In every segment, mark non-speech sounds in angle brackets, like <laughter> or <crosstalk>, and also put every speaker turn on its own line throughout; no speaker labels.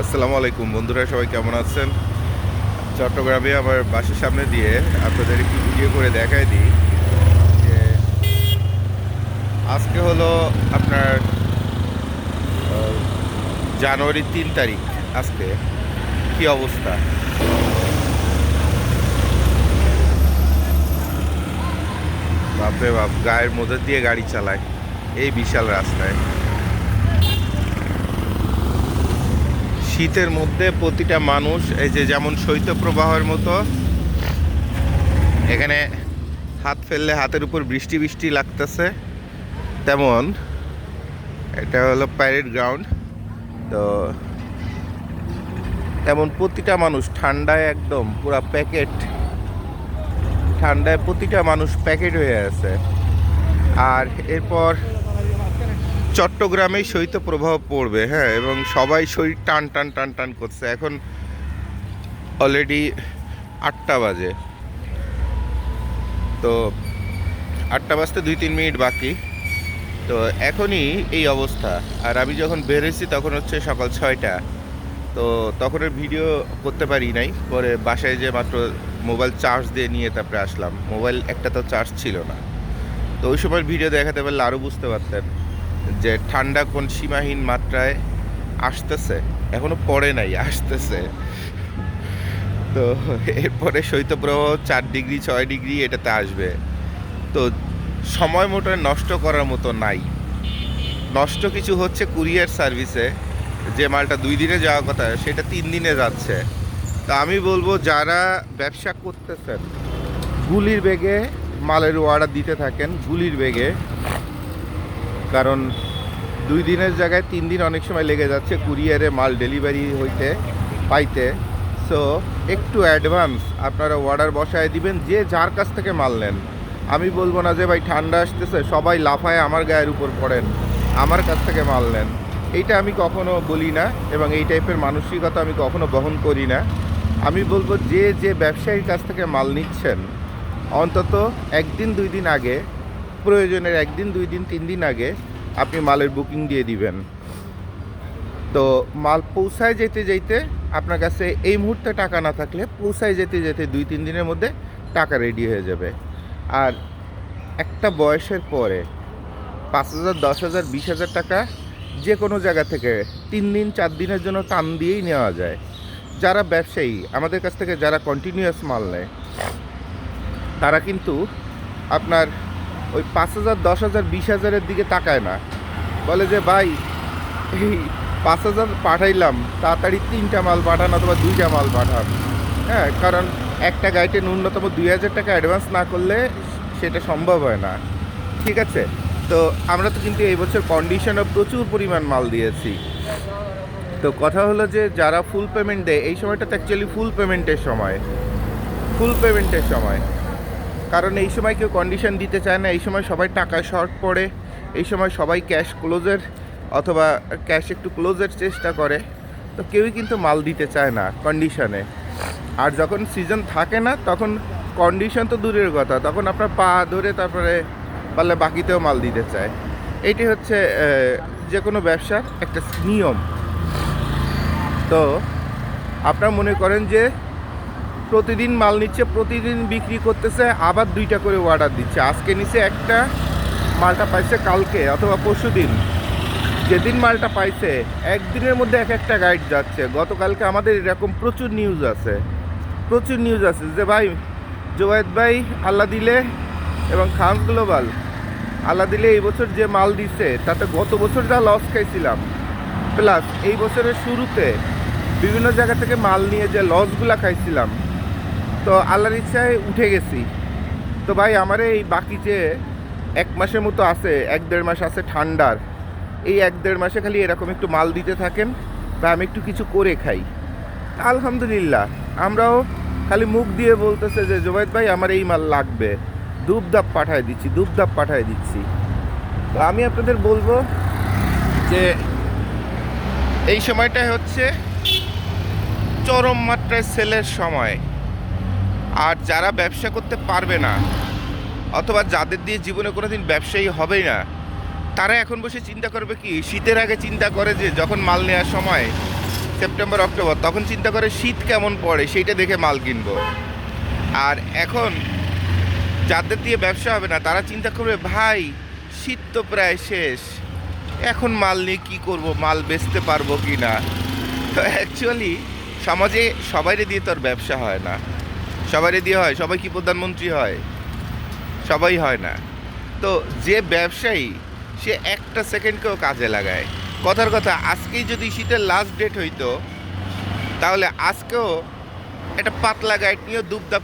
আসসালামু আলাইকুম। বন্ধুরা, সবাই কেমন আছেন? চট্টগ্রামে আমার বাসের সামনে দিয়ে আপনাদের একটু ভিডিও করে দেখাই দিই। যে আজকে হলো আপনার জানুয়ারি তিন তারিখ আজকে। কি অবস্থা? বাপরে বাপ, গায়ের মধ্যে দিয়ে গাড়ি চালায়। এই বিশাল রাস্তায়। শীতের মধ্যে প্রতিটা মানুষ, এই যে যেমন শৈত্যপ্রবাহের মতো, এখানে হাত ফেললে হাতের উপর বৃষ্টি বৃষ্টি লাগতেছে। তেমন, এটা হলো প্যারেড গ্রাউন্ড তো তেমন প্রতিটা মানুষ ঠান্ডায় একদম পুরা প্যাকেট ঠান্ডায় প্রতিটা মানুষ প্যাকেট হয়ে আছে। আর এরপর চট্টগ্রামেই শৈত্য প্রভাব পড়বে হ্যাঁ এবং সবাই শরীর টান টান টান টান করছে। এখন অলরেডি আটটা বাজে। তো আটটা বাজতে দুই, তিন মিনিট বাকি। তো এখনই এই অবস্থা। আর আমি যখন বেরিয়েছি তখন হচ্ছে সকাল ছয়টা। তো তখনের ভিডিও করতে পারি নাই। পরে বাসায় যে মাত্র মোবাইল চার্জ দিয়ে নিয়ে তারপরে আসলাম। মোবাইল একটা তো চার্জ ছিল না। তো ওই সময় ভিডিও দেখাতে পারলে আরও বুঝতে পারতেন। যে ঠান্ডা কোন সীমাহীন মাত্রায় আসতেছে, এখনও পড়ে নাই, আসতেছে। তো এরপরে শৈত্যপ্রবাহ চার ডিগ্রি, ছয় ডিগ্রি এটাতে আসবে। তো সময় মতো নষ্ট করার মতো নাই। নষ্ট কিছু হচ্ছে কুরিয়ার সার্ভিসে, যে মালটা দুই দিনে যাওয়ার কথা, সেটা তিন দিনে যাচ্ছে। তা আমি বলব, যারা ব্যবসা করতেছেন, গুলির বেগে মালের অর্ডার দিতে থাকেন, গুলির বেগে কারণ দুই দিনের জায়গায় তিন দিন অনেক সময় লেগে যাচ্ছে কুরিয়ারে মাল ডেলিভারি হইতে, পাইতে। সো একটু অ্যাডভান্স আপনারা অর্ডার বসায় দিবেন, যে যার কাছ থেকে মাল নেন। আমি বলব না যে, ভাই, ঠান্ডা আসতেছে, সবাই লাফায় আমার গায়ের উপর পড়েন, আমার কাছ থেকে মাল নেন। এইটা আমি কখনো বলি না এবং এই টাইপের মানসিকতা আমি কখনো বহন করি না। আমি বলব যে যে ব্যবসায়ীর কাছ থেকে মাল নিচ্ছেন, অন্তত একদিন, দুই দিন আগে প্রয়োজনের একদিন, দুই দিন, তিন দিন আগে আপনি মালের বুকিং দিয়ে দিবেন। তো মাল পৌঁছায় যেতে যেতে আপনার কাছে এই মুহূর্তে টাকা না থাকলে পৌঁছায় যেতে যেতে দুই, তিন দিনের মধ্যে টাকা রেডি হয়ে যাবে। আর একটা বয়সের পরে পাঁচ হাজার, দশ হাজার, বিশ হাজার টাকা যে কোনো জায়গা থেকে তিন দিন, চার দিনের জন্য টান দিয়েই নেওয়া যায়। যারা ব্যবসায়ী, আমাদের কাছ থেকে যারা কন্টিনিউয়াস মাল নেয়, তারা কিন্তু আপনার ওই পাঁচ হাজার, দশ হাজার, বিশ হাজারের দিকে তাকায় না। বলে যে, ভাই, এই পাঁচ হাজার পাঠাইলাম, তাড়াতাড়ি তিনটা মাল পাঠান অথবা দুইটা মাল পাঠান। হ্যাঁ কারণ একটা গাড়িতে ন্যূনতম দুই হাজার টাকা অ্যাডভান্স না করলে সেটা সম্ভব হয় না। ঠিক আছে? তো আমরা তো কিন্তু এই বছর কন্ডিশনে প্রচুর পরিমাণ মাল দিয়েছি। তো কথা হলো যে, যারা ফুল পেমেন্ট দেয়, এই সময়টা তো অ্যাকচুয়ালি ফুল পেমেন্টের সময়। ফুল পেমেন্টের সময়। কারণ এই সময় কেউ কন্ডিশন দিতে চায় না, এই সময় সবাই টাকা শর্ট পড়ে, এই সময় সবাই ক্যাশ ক্লোজের অথবা ক্যাশ একটু ক্লোজের চেষ্টা করে, তো কেউই কিন্তু মাল দিতে চায় না কন্ডিশনে আর যখন সিজন থাকে না, তখন কন্ডিশন তো দূরের কথা, তখন আপনার পা ধরে তারপরে পারলে বাকিতেও মাল দিতে চায়। এটি হচ্ছে যে কোনো ব্যবসার একটা নিয়ম। তো আপনারা মনে করেন যে প্রতিদিন মাল নিচ্ছে, প্রতিদিন বিক্রি করতেছে, আবার দুইটা করে অর্ডার দিচ্ছে। আজকে নিচে একটা, মালটা পাইছে কালকে অথবা পরশু দিন। যেদিন মালটা পাইছে, একদিনের মধ্যে এক একটা গাইড যাচ্ছে। গতকালকে আমাদের এরকম প্রচুর নিউজ আছে। প্রচুর নিউজ আছে যে ভাই জোয়েদ ভাই, আল্লাহ দিলে এবং খান গ্লোবাল, আল্লাহ দিলে এই বছর যে মাল দিছে, তাতে গত বছর যা লস খাইছিলাম প্লাস এই বছরের শুরুতে বিভিন্ন জায়গা থেকে মাল নিয়ে যে লসগুলা খাইছিলাম তো আল্লাহর ইচ্ছায় উঠে গেছি। তো ভাই, আমার এই বাকি যে এক মাসের মতো আছে, এক দেড় মাস আছে ঠান্ডার, এই এক দেড় মাসে খালি এরকম একটু মাল দিতে থাকেন বা আমি একটু কিছু করে খাই। আলহামদুলিল্লাহ, আমরাও খালি মুখ দিয়ে বলতেছে যে জোবাইদ ভাই, আমার এই মাল লাগবে। দুপদাপ পাঠায় দিচ্ছি দুপদাপ পাঠায় দিচ্ছি। তো আমি আপনাদের বলব যে, এই সময়টাই হচ্ছে চরম মাত্রায় সেলের সময়। আর যারা ব্যবসা করতে পারবে না, অথবা যাদের দিয়ে জীবনে কোনো দিন ব্যবসায়ী হবেই না, তারা এখন বসে চিন্তা করবে কি, শীতের আগে চিন্তা করে যে যখন মাল নেওয়ার সময়, সেপ্টেম্বর, অক্টোবর, তখন চিন্তা করে শীত কেমন পড়ে, সেইটা দেখে মাল কিনবো। আর এখন যাদের দিয়ে ব্যবসা হবে না, তারা চিন্তা করবে, ভাই, শীত তো প্রায় শেষ, এখন মাল নিয়ে কী করব, মাল বেচতে পারব কি না তো অ্যাকচুয়ালি সমাজে সবাইরে দিয়ে তোর ব্যবসা হয় না। সবাইরে দিয়ে হয়, সবাই কি প্রধানমন্ত্রী হয়? সবাই হয় না। তো যে ব্যবসায়ী, সে একটা সেকেন্ডকেও কাজে লাগায়। কথার কথা, আজকেই যদি শীতের লাস্ট ডেট হইতো, তাহলে আজকেও একটা পাতলা গাইড নিয়েও দুবদাপ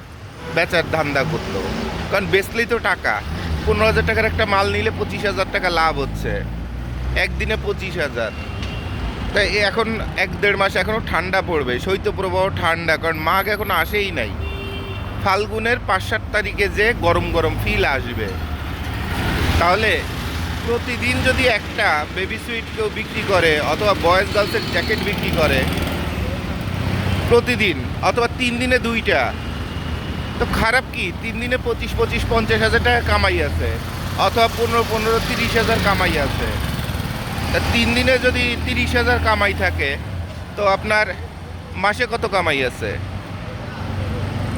বেচার ধান্দা করতো। কারণ বেচলেই তো টাকা। পনেরো হাজার টাকার একটা মাল নিলে পঁচিশ হাজার টাকা লাভ হচ্ছে। একদিনে পঁচিশ হাজার। তাই এখন এক দেড় মাস এখনও ঠান্ডা পড়বে। শৈত্যপ্রবাহ ঠান্ডা, কারণ মাঘ এখন আসেই নাই। ফাল্গুনের পাঁচ সাত তারিখে যে গরম গরম ফিল আসবে। তাহলে প্রতিদিন যদি একটা বেবি সুইট কেউ বিক্রি করে অথবা বয়েজ গার্লসের জ্যাকেট বিক্রি করে, প্রতিদিন অথবা তিন দিনে দুইটা, তো খারাপ কি? তিন দিনে পঁচিশ পঁচিশ, পঞ্চাশ হাজার টাকা কামাই আছে, অথবা পনেরো পনেরো, তিরিশ হাজার কামাই আছে। তা তিন দিনে যদি তিরিশ হাজার কামাই থাকে, তো আপনার মাসে কত কামাই আছে?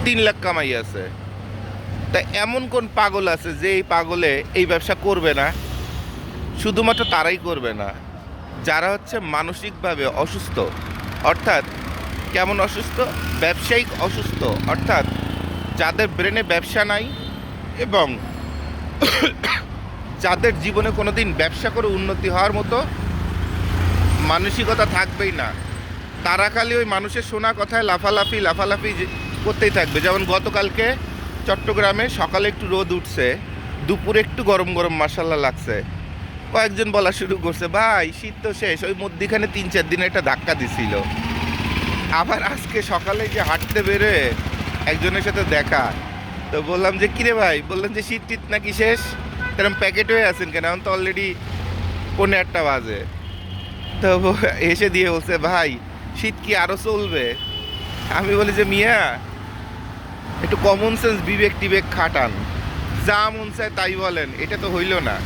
তিন লাখ কামাই আছে। তা এমন কোন পাগল আছে যে এই পাগলে এই ব্যবসা করবে না? শুধুমাত্র তারাই করবে না। যারা হচ্ছে মানসিকভাবে অসুস্থ, অর্থাৎ কেমন অসুস্থ? ব্যবসায়িক অসুস্থ, অর্থাৎ যাদের ব্রেনে ব্যবসা নাই এবং <coughs> যাদের জীবনে কোনো দিন ব্যবসা করে উন্নতি হওয়ার মতো মানসিকতা থাকবেই না। তারা খালি ওই মানুষের শোনা কথায় লাফালাফি লাফালাফি করতেই থাকবে। যেমন গতকালকে চট্টগ্রামে সকালে একটু রোদ উঠছে, দুপুরে একটু গরম গরম মাসাল্লা লাগছে। কয়েকজন বলা শুরু করছে, ভাই, শীত তো শেষ, ওই মধ্যিখানে তিন চার দিনে একটা ধাক্কা দিছিল। আবার আজকে সকালে যে হাঁটতে বেরোয় একজনের সাথে দেখা, তো বললাম যে, কিরে ভাই? বললাম যে, শীত টিত নাকি শেষ? এরকম প্যাকেট হয়ে আছেন কেন? এখন তো অলরেডি পনেরো একটা বাজে। তো এসে দিয়ে বলছে, ভাই, শীত কি আরও চলবে? আমি বলি যে, মিয়া একটু কমন সেন্স বিবেক টিবেক খাটান। যা মন চায় তাই বলেন, এটা তো হইল না।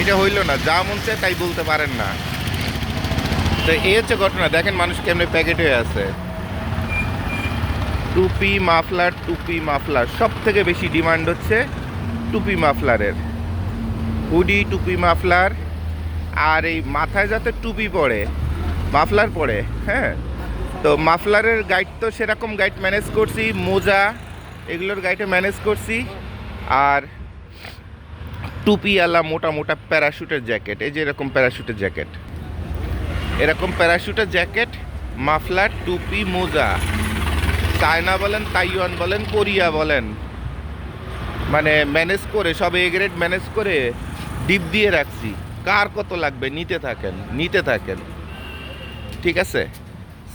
এটা হইল না, যা মন চায় তাই বলতে পারেন না। তো এই হচ্ছে ঘটনা, দেখেন মানুষ কেমনে প্যাকেট হয়ে আছে। টুপি, মাফলার টুপি, মাফলার সব থেকে বেশি ডিমান্ড হচ্ছে টুপি মাফলারের। হুডি, টুপি মাফলার, আর এই মাথায় যাতে টুপি পড়ে, মাফলার পড়ে হ্যাঁ? তো মাফলারের গাইড তো সেরকম গাইড ম্যানেজ করছি, মোজা এগুলোর গাইডে ম্যানেজ করছি। আর টুপিওয়ালা মোটা মোটা প্যারাশুটের জ্যাকেট এই যে এরকম প্যারাশুটের জ্যাকেট এরকম প্যারাশুটের জ্যাকেট মাফলার টুপি, মোজা। চায়না বলেন, তাইওয়ান বলেন, কোরিয়া বলেন। মানে ম্যানেজ করে, সব এ গ্রেড ম্যানেজ করে ডিপ দিয়ে রাখছি। কার কত লাগবে? নিতে থাকেন নিতে থাকেন। ঠিক আছে?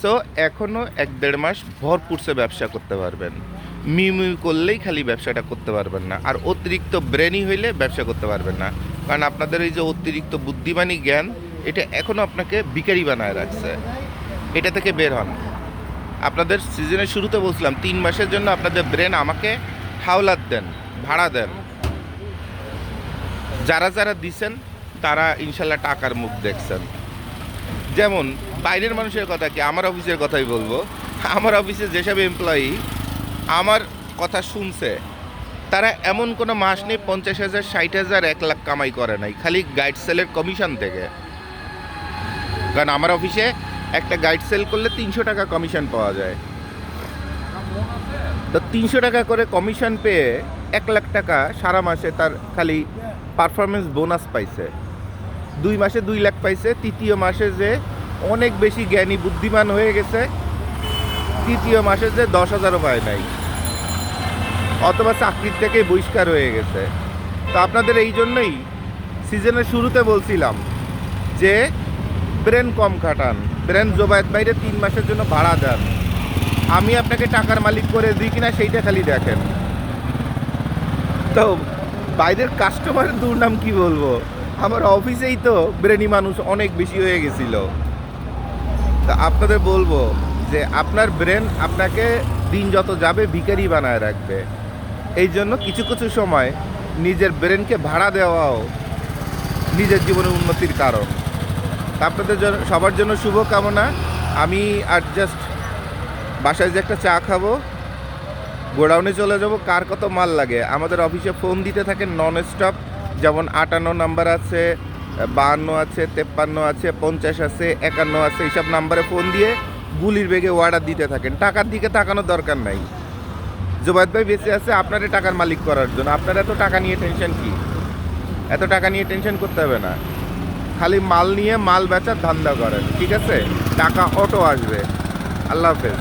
সো এখনও এক দেড় মাস ভরপুরসে ব্যবসা করতে পারবেন। মিউ মিউ করলেই খালি ব্যবসাটা করতে পারবেন না। আর অতিরিক্ত ব্রেনই হইলে ব্যবসা করতে পারবেন না। কারণ আপনাদের এই যে অতিরিক্ত বুদ্ধিমানী জ্ঞান, এটা এখনও আপনাকে বিকারি বানায় রাখছে। এটা থেকে বের হন। আপনাদের সিজনের শুরুতে বলছিলাম, তিন মাসের জন্য আপনাদের ব্রেন আমাকে হাওলাত দেন, ভাড়া দেন। যারা যারা দিছেন, তারা ইনশাল্লাহ টাকার মুখ দেখছেন। যেমন, বাইরের মানুষের কথা কি, আমার অফিসের কথাই বলব। আমার অফিসে যেসব এমপ্লয়ি আমার কথা শুনছে, তারা এমন কোনো মাস নেই, পঞ্চাশ হাজার, ষাট হাজার, এক লাখ কামাই করে নাই, খালি গাইড সেলের কমিশন থেকে। কারণ আমার অফিসে একটা গাইড সেল করলে তিনশো টাকা কমিশন পাওয়া যায়। তো তিনশো টাকা করে কমিশন পেয়ে এক লাখ টাকা সারা মাসে তার খালি পারফরমেন্স বোনাস পাইছে। দুই মাসে দুই লাখ পাইছে, তৃতীয় মাসে যে অনেক বেশি জ্ঞানী, বুদ্ধিমান হয়ে গেছে, তৃতীয় মাসে যে দশ হাজারও পায় নাই। অথবা চাকরির থেকে বহিষ্কার হয়ে গেছে। তো আপনাদের এই জন্যই সিজনের শুরুতে বলছিলাম যে ব্রেন কম খাটান, ব্রেন জোবায়েত বাইরে তিন মাসের জন্য ভাড়া দেন। আমি আপনাকে টাকার মালিক করে দিই কিনা সেইটা খালি দেখেন। তো বাইরের কাস্টমারের দুর্নাম কি বলব? আমার অফিসেই তো ব্রেনি মানুষ অনেক বেশি হয়ে গেছিল। তা আপনাদের বলব যে আপনার ব্রেন আপনাকে দিন যত যাবে ভিখারি বানায় রাখবে। এই জন্য কিছু কিছু সময় নিজের ব্রেনকে ভাড়া দেওয়াও নিজের জীবনের উন্নতির কারণ। আপনাদের সবার জন্য শুভকামনা আমি আর জাস্ট বাসায় যে একটা চা খাব, গোডাউনে চলে যাব, কার কত মাল লাগে। আমাদের অফিসে ফোন দিতে থাকেন নন স্টপ যেমন আটান্ন নাম্বার আছে, বাহান্ন আছে, তেপ্পান্ন আছে, পঞ্চাশ আছে, একান্ন আছে, এইসব নাম্বারে ফোন দিয়ে গুলির বেগে অর্ডার দিতে থাকেন। টাকার দিকে তাকানোর দরকার নাই। জুবাইদ ভাই বেঁচে আছে আপনারে টাকার মালিক করার জন্য। আপনার এত টাকা নিয়ে টেনশন কি? এত টাকা নিয়ে টেনশন করতে হবে না। খালি মাল নিয়ে মাল বেচার ধান্দা করেন, ঠিক আছে? টাকা অটো আসবে। আল্লাহ হাফেজ।